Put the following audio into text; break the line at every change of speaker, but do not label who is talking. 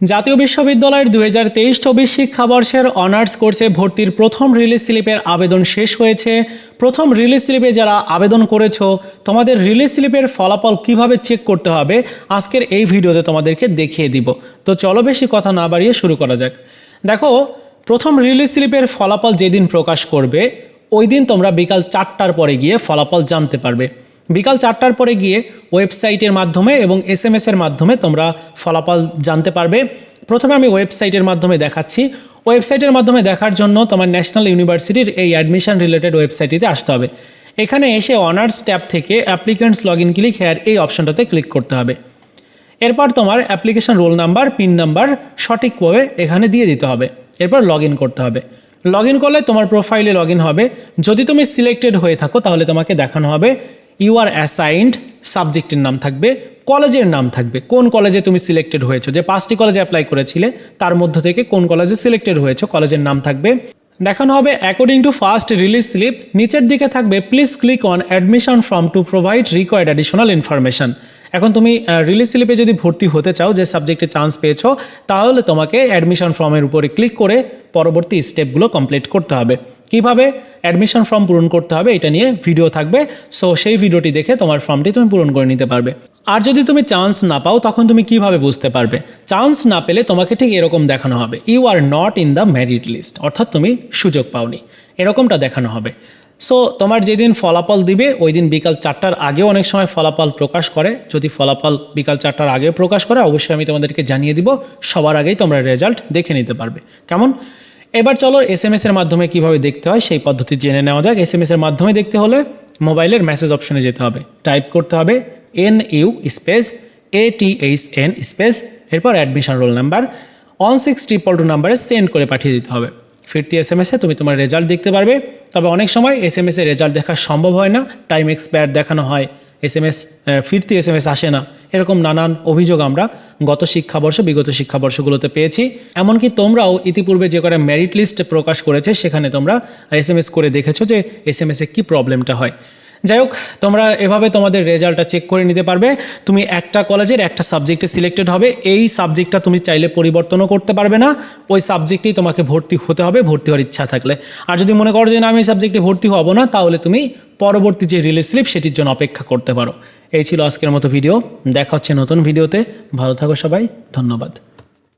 জাতীয় বিশ্ববিদ্যালয়ের দুই হাজার তেইশ চব্বিশ শিক্ষাবর্ষের অনার্স কোর্সে ভর্তির প্রথম রিলিজ স্লিপের আবেদন শেষ হয়েছে। প্রথম রিলিজ স্লিপে যারা আবেদন করেছ, তোমাদের রিলিজ স্লিপের ফলাফল কীভাবে চেক করতে হবে? আজকের এই ভিডিওতে তোমাদেরকে দেখিয়ে দিব। তো চলো বেশি কথা না বাড়িয়ে শুরু করা যাক। দেখো, প্রথম রিলিজ স্লিপের ফলাফল যেদিন প্রকাশ করবে ওই দিন তোমরা বিকাল চারটার পরে গিয়ে ফলাফল জানতে পারবে। বিকাল চারটার পরে গিয়ে ওয়েবসাইটের মাধ্যমে এবং এস এম এর মাধ্যমে তোমরা ফলাফল জানতে পারবে। প্রথমে আমি ওয়েবসাইটের মাধ্যমে দেখাচ্ছি। ওয়েবসাইটের মাধ্যমে দেখার জন্য তোমার ন্যাশনাল ইউনিভার্সিটির এই অ্যাডমিশন রিলেটেড ওয়েবসাইটটিতে আসতে হবে। এখানে এসে অনার্স ট্যাব থেকে applicants log in click here এই অপশনটাতে ক্লিক করতে হবে। এরপর তোমার application roll number, pin number সঠিকভাবে এখানে দিয়ে দিতে হবে। এরপর লগ ইন করতে হবে। লগ ইন করলে তোমার প্রোফাইলে লগ ইন হবে। যদি তুমি সিলেক্টেড হয়ে থাকো তাহলে তোমাকে দেখানো হবে। ইউ আর অ্যাসাইন্ড সাবজেক্টের নাম থাকবে কলেজের নাম থাকবে। কোন কলেজে তুমি সিলেক্টেড হয়েছো? যে পাঁচটি কলেজে অ্যাপ্লাই করেছিলে, তার মধ্য থেকে কোন কলেজে সিলেক্টেড হয়েছো কলেজের নাম থাকবে। দেখানো হবে according to first release slip নিচের দিকে থাকবে please click on admission form to provide required additional information এখন তুমি রিলিজ স্লিপে যদি ভর্তি হতে চাও, যে সাবজেক্টে চান্স পেয়েছ, তাহলে তোমাকে অ্যাডমিশন ফর্মের উপরে ক্লিক করে পরবর্তী স্টেপগুলো কমপ্লিট করতে হবে। কীভাবে অ্যাডমিশন ফর্ম পূরণ করতে হবে এটা নিয়ে ভিডিও থাকবে। সো সেই ভিডিওটি দেখে তোমার ফর্মটি তুমি পূরণ করে নিতে পারবে। আর যদি তুমি চান্স না পাও, তখন তুমি কীভাবে বুঝতে পারবে? চান্স না পেলে তোমাকে ঠিক এরকম দেখানো হবে। You are not in the merit list অর্থাৎ তুমি সুযোগ পাওনি। এরকমটা দেখানো হবে। সো তোমার যেদিন ফলাফল দিবে, ওই দিন বিকাল চারটার আগেও অনেক সময় ফলাফল প্রকাশ করে। যদি ফলাফল বিকাল চারটার আগে প্রকাশ করে, অবশ্যই আমি তোমাদেরকে জানিয়ে দিব। সবার আগেই তোমরা রেজাল্ট দেখে নিতে পারবে। কেমন? এবার চলো এস এম এর মাধ্যমে কীভাবে দেখতে হয় সেই পদ্ধতি জেনে নেওয়া যাক। এস এম এর মাধ্যমে দেখতে হলে মোবাইলের মেসেজ অপশনে যেতে হবে। টাইপ করতে হবে N U space A T H N space এরপর admission roll number one six triple two নাম্বারে সেন্ড করে পাঠিয়ে দিতে হবে। ফিরতি এস এম এসে তুমি তোমার রেজাল্ট দেখতে পারবে। তবে অনেক সময় এস এম এসের রেজাল্ট দেখা সম্ভব হয় না টাইম এক্সপায়ার দেখানো হয়। এস এম এস ফিরতি এস এম এস আসে না। এরকম নানান অভিযোগ আমরা গত শিক্ষাবর্ষ, বিগত শিক্ষাবর্ষগুলোতে পেয়েছি। এমনকি তোমরাও ইতিপূর্বে যে করে মেরিট লিস্ট প্রকাশ করেছে, সেখানে তোমরা এস এম এস করে দেখেছ যে এস এম এসে কী প্রবলেমটা হয়। যাই হোক তোমরা এভাবে তোমাদের রেজাল্টটা চেক করে নিতে পারবে। তুমি একটা কলেজের একটা সাবজেক্টে সিলেক্টেড হবে। এই সাবজেক্টটা তুমি চাইলে পরিবর্তনও করতে পারবে না। ওই সাবজেক্টেই তোমাকে ভর্তি হতে হবে, ভর্তি হওয়ার ইচ্ছা থাকলে। আর যদি মনে করো যে না, আমি এই সাবজেক্টে ভর্তি হব না, তাহলে তুমি পরবর্তী যে রিলিজ স্লিপ সেটির জন্য অপেক্ষা করতে পারো। এই ছিল আজকের মতো ভিডিও দেখা হচ্ছে নতুন ভিডিওতে ভালো থাকো সবাই। ধন্যবাদ।